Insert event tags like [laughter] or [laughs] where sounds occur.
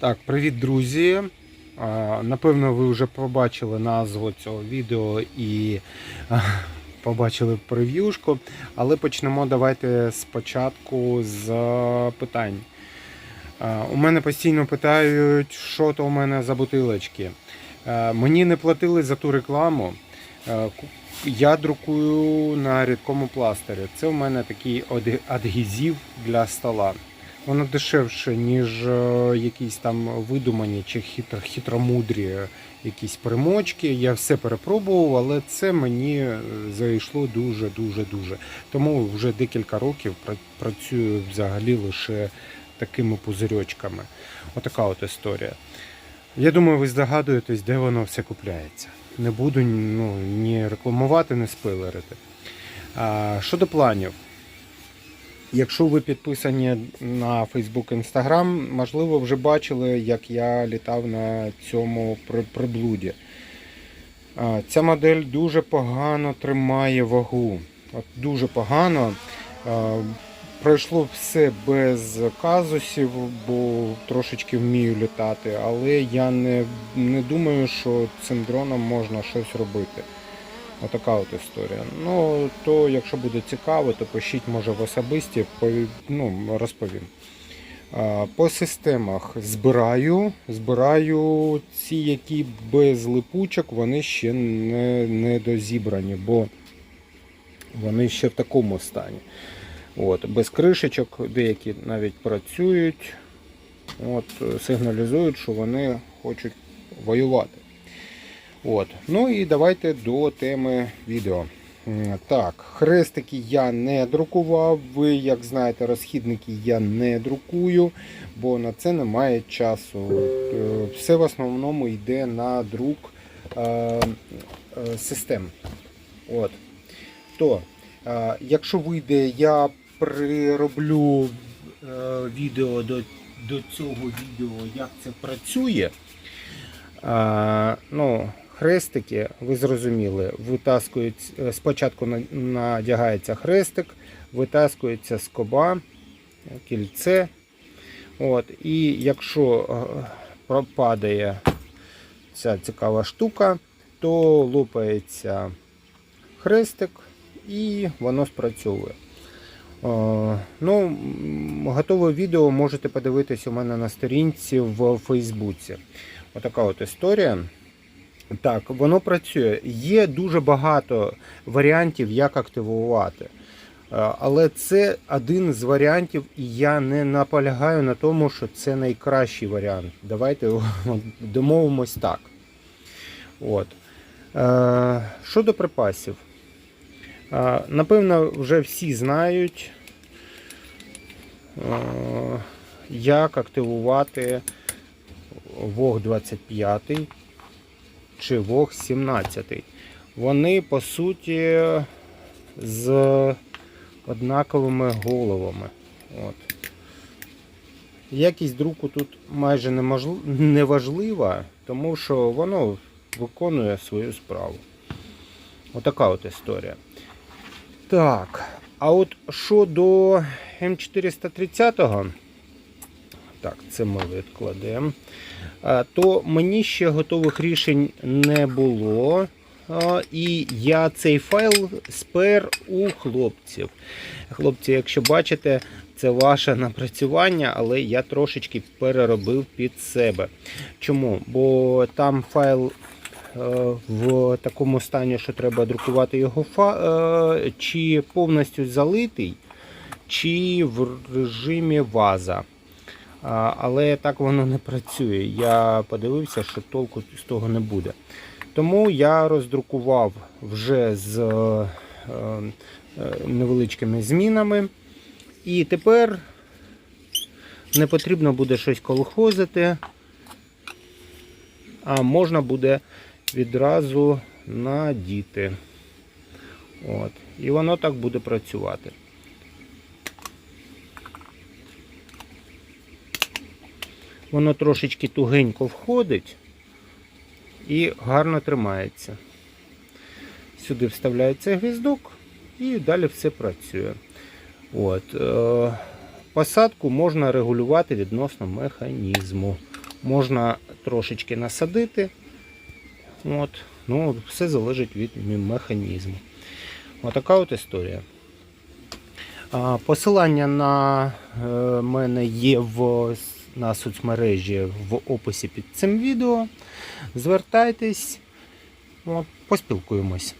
Так, привіт, друзі. Напевно, ви вже побачили назву цього відео і побачили прев'юшку, але почнемо давайте спочатку з питань. У мене постійно питають, що то у мене за бутилочки. Мені не платили за ту рекламу. Я друкую на рідкому пластирі. Це у мене такий адгезив для стола. Воно дешевше, ніж е, якісь там видумані чи хитро, хитромудрі якісь примочки. Я все перепробував, але це мені е, зайшло дуже-дуже дуже. Тому вже декілька років працюю взагалі лише такими пузирьочками. Отака от історія. Я думаю, ви здогадуєтесь, де воно все купляється. Не буду ну, ні рекламувати, ні спойлерити. А, щодо планів. Якщо ви підписані на Facebook Instagram, можливо, вже бачили, як я літав на цьому приблуді. Ця модель дуже погано тримає вагу. От дуже погано. Пройшло все без казусів, бо трошечки вмію літати, але я не, не думаю, що цим дроном можна щось робити. Отака от історія. Ну, то якщо буде цікаво, то пишіть, може, в особисті, ну, розповім. По системах збираю. Збираю ці, які без липучок, вони ще не, не дозібрані, бо вони ще в такому стані. От, без кришечок деякі навіть працюють, от, сигналізують, що вони хочуть воювати. От. Ну і давайте до теми відео. Так, хрестики я не друкував. Ви, як знаєте, розхідники я не друкую, бо на це немає часу. Е, Все в основному йде на друк е, е, систем. От. То, якщо вийде, я прироблю відео до, до цього відео, як це працює. Ну, хрестики, ви зрозуміли, витаскують, е, спочатку надягається хрестик, витаскується скоба, кільце. От, і якщо е, пропадає ця цікава штука, то лопається хрестик і воно спрацьовує. Ну, готове відео можете подивитись у мене на сторінці в Фейсбуці. Отака от історія. Так, воно працює. Є дуже багато варіантів, як активувати. Е, Але це один з варіантів, і я не наполягаю на тому, що це найкращий варіант. Давайте [laughs] домовимось так. От. Е, Щодо припасів. Е, Напевно, вже всі знають, як активувати Вог 25 чи Вог 17. Вони, по суті, з однаковими головами. От. Якість друку тут майже неважлива, тому що воно виконує свою справу. Отака от історія. Так, а от щодо М430, так, це ми відкладемо. А, То мені ще готових рішень не було. І я цей файл спер у хлопців. Хлопці, якщо бачите, це ваше напрацювання, але я трошечки переробив під себе. Чому? Бо там файл е, в такому стані, що треба друкувати його е, чи повністю залитий, чи в режимі ваза. Але так воно не працює. Я подивився, що толку з того не буде. Тому я роздрукував вже з е, е, невеличкими змінами. І тепер не потрібно буде щось колхозити, а можна буде відразу надіти. От. І воно так буде працювати. Воно трошечки тугенько входить і гарно тримається. Сюди вставляється гвіздок і далі все працює. От, е, посадку можна регулювати відносно механізму. Можна трошечки насадити. От. Ну, все залежить від механізму. Отака от історія. Посилання на е, мене є в, на соцмережі в описі під цим відео. Звертайтесь, поспілкуємось.